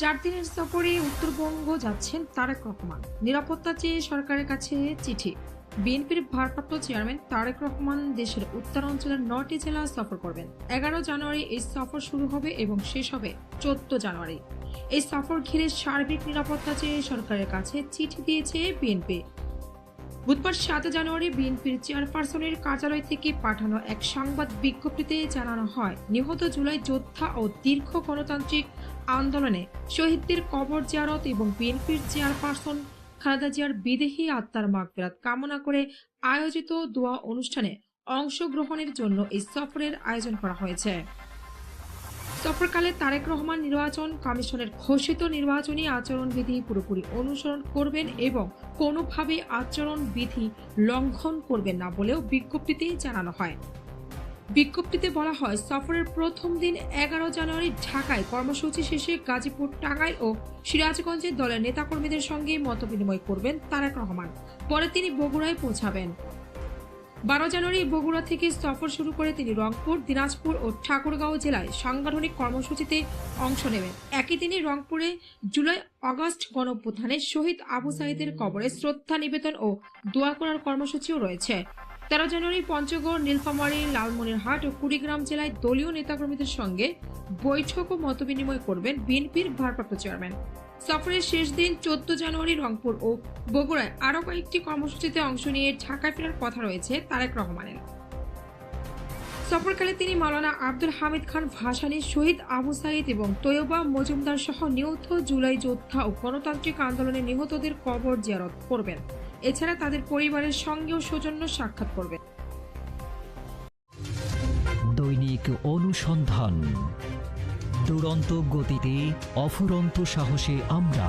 চার দিনের সফরে উত্তরবঙ্গ যাচ্ছেন তারেক রহমান। নিরাপত্তা চেয়ে সরকারের কাছে চিঠি। বিএনপির ভারপ্রাপ্ত চেয়ারম্যান তারেক রহমান দেশের উত্তরাঞ্চলের নটি জেলা সফর করবেন। এগারো জানুয়ারি এই সফর শুরু হবে এবং শেষ হবে চোদ্দ জানুয়ারি। এই সফর ঘিরে সার্বিক নিরাপত্তা চেয়ে সরকারের কাছে চিঠি দিয়েছে বিএনপি। বুধবার সাত জানুয়ারি বিএনপির চেয়ারপারসনের কার্যালয় থেকে পাঠানো এক সংবাদ বিজ্ঞপ্তিতে জানানো হয়, নিহত জুলাই যোদ্ধা ও দীর্ঘ গণতান্ত্রিক আন্দোলনে শহীদদের কবর জিয়ারত এবং বিএনপির চেয়ারপারসন খালেদা জিয়ার বিদেহী আত্মার মাগফিরাত কামনা করে আয়োজিত দোয়া অনুষ্ঠানে অংশগ্রহণের জন্য এই সফরের আয়োজন করা হয়েছে। সফরকালে তারেক রহমান নির্বাচন, কমিশনের ঘোষিত নির্বাচনী আচরণবিধি পুরোপুরি অনুসরণ করবেন এবং কোনোভাবে আচরণবিধি লঙ্ঘন করবেন না বলেও বিজ্ঞপ্তিতে জানানো হয়। বিজ্ঞপ্তিতে বলা হয়, সফরের প্রথম দিন এগারো জানুয়ারি ঢাকায় কর্মসূচি শেষে গাজীপুর টাঙ্গাইল ও সিরাজগঞ্জে দলের নেতাকর্মীদের সঙ্গে মতবিনিময় করবেন তারেক রহমান। পরে তিনি বগুড়ায় পৌঁছাবেন। বারো জানুয়ারি বগুড়া থেকে সফর শুরু করে তিনি রংপুর, দিনাজপুর ও ঠাকুরগাঁও জেলায় সাংগঠনিক কর্মসূচিতে অংশ নেবেন। একই দিনে রংপুরে জুলাই আগস্ট গণপ্রধানে শহীদ আবু সাইদের কবরে শ্রদ্ধা নিবেদন ও দোয়া করার কর্মসূচিও রয়েছে। তেরো জানুয়ারি পঞ্চগড়, নীলফামারী, লালমনিরহাট ও কুড়িগ্রাম জেলায় দলীয় নেতাকর্মীদের সঙ্গে বৈঠক ও মতবিনিময় করবেন বিএনপির ভারপ্রাপ্ত চেয়ারম্যান। সফরের শেষ দিন চোদ্দ জানুয়ারি রংপুর ও বগুড়ায় আরও কয়েকটি কর্মসূচিতে অংশ নিয়ে ঢাকায় ফেরার কথা রয়েছে তারেক রহমানের। সফরকালে তিনি মাওলানা আব্দুল হামিদ খান ভাসানী, শহীদ আবু সাইদ এবং তৈয়বা মজুমদার সহ নিহত জুলাই যোদ্ধা ও গণতান্ত্রিক আন্দোলনে নিহতদের কবর জিয়ারত করবেন। এছাড়া তাদের পরিবারের সঙ্গেও সৌজন্য সাক্ষাৎ করবেন। দৈনিক অনুসন্ধান। দুরন্ত গতিতে অফুরন্ত সাহসে আমরা